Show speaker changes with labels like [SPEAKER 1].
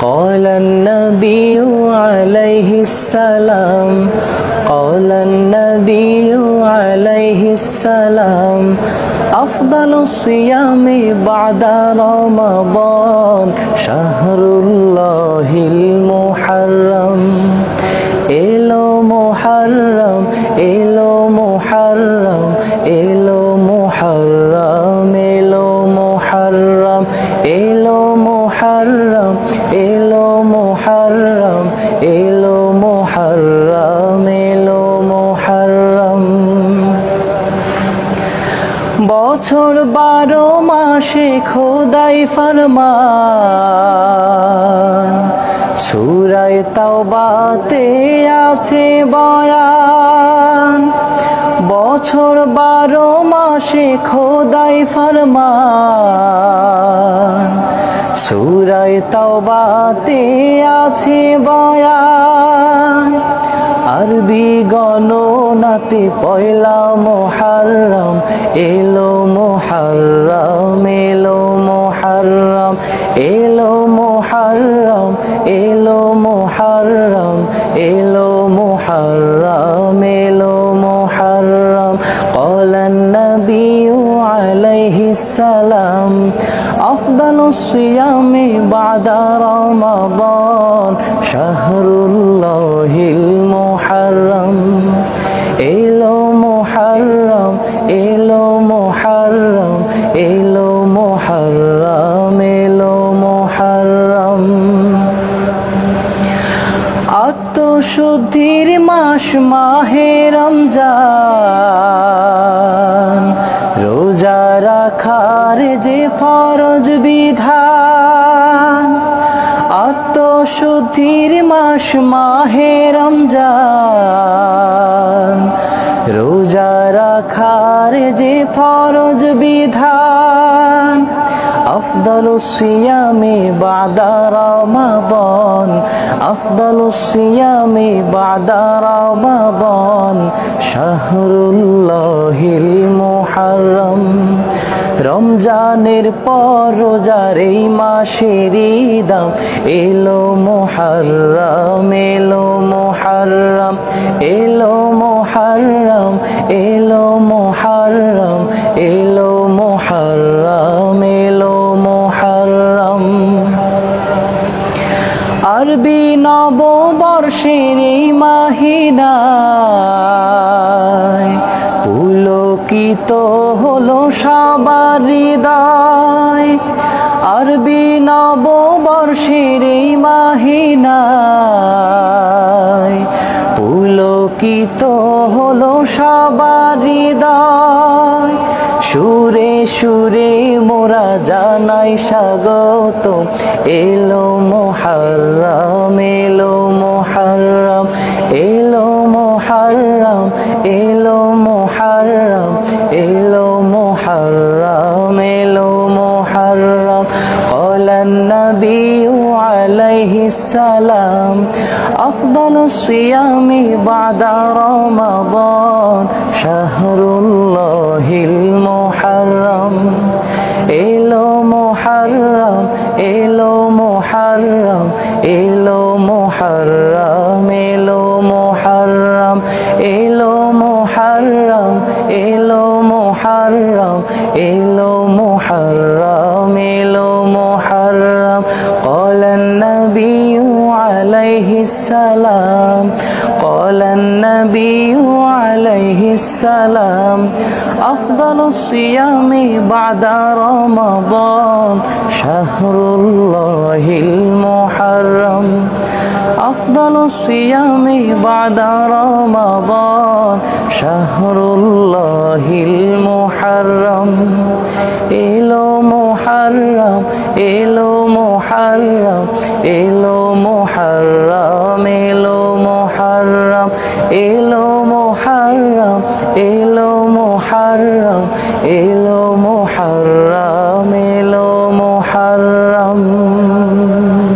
[SPEAKER 1] قال النبي عليه السلام قال النبي عليه السلام أفضل الصيام بعد رمضان شهر الله المحرم বছর বারো মাসে খোদাই ফরমান। সুরায় তাওবাতে আছে বয়ান। বছর বারো মাসে খোদাই ফরমান। সুরায় তাওবাতে আছে বয়ান। আরবি গণনাতে পয়লা মোহারম এলো মোহারম এলো মোহারম এলো মোহারম এলো মোহারম এলো মোহারম এলো মোহারম قال النبي عليه السلام أفضل الصيام بعد رمضان شهر الله المحرم إلو محرم إلو আত্মশুদ্ধির মাস মাহে রমজান। রোজা রাখার যে ফরজ বিধান, আত্মশুদ্ধির মাস মাহে রমজান। রোজা রাখার যে ফরজ أفضل الصيام بعد رمضان أفضل الصيام بعد رمضان شهر الله المحرم রমজানের পর রোজার এই মাসেরই দাম এলো মোহারম মাহিনায় পুলকিত হলো সবার হৃদয়। আরবি নববর্ষের এই মাহিনায় পুলকিত হলো সবার হৃদয়। সুরে সুরে মোরা জানাই স্বাগত এলো মোহারম। মোহারম এলো মোহারম قال النبي عليه السلام أفضل الصيام بعد رمضان شهر الله المحرم إلو محرم إلو محرم إلو محرم محرم إلو محرم إلو محرم إلو محرم. قال النبي عليه السلام قال النبي عليه السلام أفضل الصيام بعد رمضان شهر الله المحرم. أفضل الصيام بعد رمضان শাহরুল্লাহিল মোহারম এলো মোহারম এলো মোহারম এলো মোহারম এলো মোহারম এলো মোহারম এলো মোহারম এলো